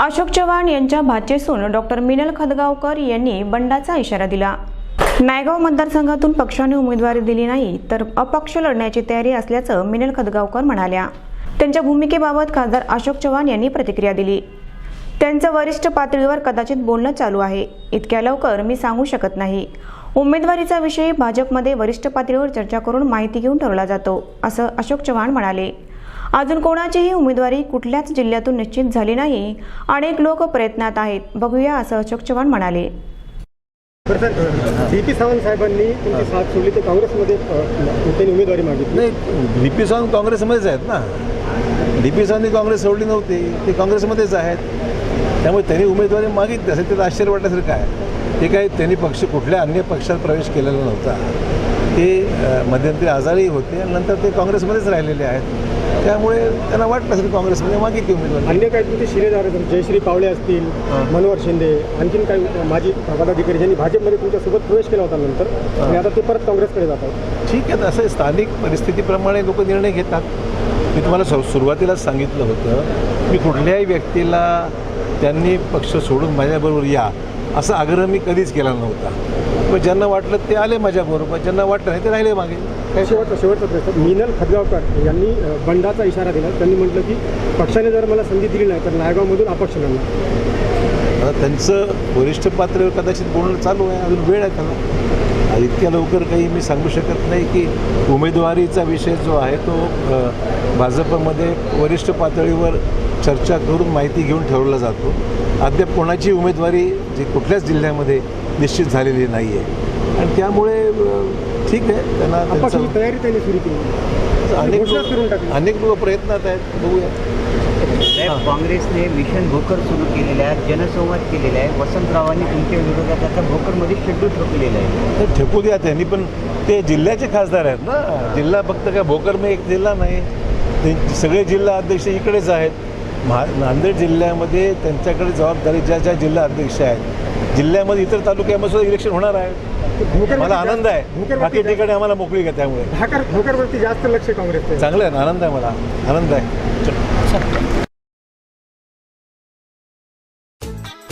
अशोक चव्हाण यांच्या भाचेसून डॉक्टर मिनल खदगावकर यांनी बंडाचा इशारा दिला. नायगाव मतदारसंघातून पक्षाने उमेदवारी दिली नाही तर अपक्ष लढण्याची तयारी असल्याचं मिनल खदगावकर म्हणाल्या. त्यांच्या भूमिकेबाबत खासदार अशोक चव्हाण यांनी प्रतिक्रिया दिली. त्यांचं वरिष्ठ पातळीवर कदाचित बोलणं चालू आहे. इतक्या लवकर मी सांगू शकत नाही. उमेदवारीचा विषय भाजपमध्ये वरिष्ठ पातळीवर चर्चा करून माहिती घेऊन ठरवला जातो असं अशोक चव्हाण म्हणाले. अजून कोणाचीही उमेदवारी कुठल्याच जिल्ह्यातून निश्चित झाली नाही. अनेक लोक प्रयत्नात आहेत. बघूया असं अशोक चव्हाण म्हणाले. पी सावंत साहेबांनी तुमची साथ सोडली ते काँग्रेसमध्ये त्यांनी उमेदवारी मागितली. नाही डी पी सावंत काँग्रेसमध्येच आहेत ना. डी पी सावंतनी काँग्रेस सोडली नव्हती ते काँग्रेसमध्येच आहेत. त्यामुळे त्यांनी उमेदवारी मागितली असेल त्याचं आश्चर्य वाटण्यासारखं आहे. ते काही त्यांनी पक्ष कुठल्या अन्य पक्षात प्रवेश केलेला नव्हता. ते मध्यंतरी आजारही होते आणि नंतर ते काँग्रेसमध्येच राहिलेले आहेत. त्यामुळे त्यांना वाटलं असेल काँग्रेसमध्ये मागितली उमेदवारी अन्य काही तुमचे आहेत, जयश्री कावळे असतील मनोहर शिंदे आणखीन काही माजी पदाधिकारी ज्यांनी भाजपमध्ये तुमच्यासोबत प्रवेश केला होता नंतर. आणि आता ते परत काँग्रेसकडे जातात ठीक आहे असं स्थानिक परिस्थितीप्रमाणे लोक निर्णय घेतात. मी तुम्हाला सुरुवातीलाच सांगितलं होतं मी कुठल्याही व्यक्तीला त्यांनी पक्ष सोडून माझ्याबरोबर या असा आग्रह मी कधीच केला नव्हता. पण ज्यांना वाटलं ते आले माझ्याबरोबर ज्यांना वाटलं नाही ते राहिले मागे. काय शेवटचा शेवटचा प्रश्न. मिनल खदगावकर यांनी बंडाचा इशारा दिला. त्यांनी म्हटलं की पक्षाने जर मला संधी दिली नाही तर नायगावमधून अपक्ष लढणार. त्यांचं वरिष्ठ पातळीवर कदाचित बोलणं चालू आहे अजून वेळ आहे त्याला इतक्या लवकर काही मी सांगू शकत नाही की उमेदवारीचा विषय जो आहे तो भाजपमध्ये वरिष्ठ पातळीवर चर्चा करून माहिती घेऊन ठरवला जातो. अद्याप कोणाची उमेदवारी जी कुठल्याच जिल्ह्यामध्ये निश्चित झालेली नाही आहे आणि त्यामुळे ठीक आहे. त्यांना तयारी त्यांनी सुरू केली. अनेक अनेक लोक प्रयत्नात आहेत. बघूया. काँग्रेसने मिशन भोकर सुरू केलेलं आहे जनसंवाद केलेला आहे. वसंतरावांनी तुमच्या विरोधात आता भोकरमध्ये शेड्यूल ठोकलेलं आहे. तर ठेकू द्या त्यांनी पण ते जिल्ह्याचे खासदार आहेत ना. जिल्हा फक्त काय भोकर में एक जिल्हा नाही. ते सगळे जिल्हा अध्यक्ष इकडेच आहेत. महा नांदेड जिल्ह्यामध्ये त्यांच्याकडे जबाबदारी ज्या ज्या जिल्हा अध्यक्ष आहेत. जिल्ह्यामध्ये इतर तालुक्यामध्ये सुद्धा इलेक्शन होणार आहे. मला आनंद आहे. बाकी ठिकाणी आम्हाला मोकळी का त्यामुळे. भोकरवरती जास्त लक्ष काँग्रेसचं चांगलं आहे ना आनंद आहे मला. आनंद आहे.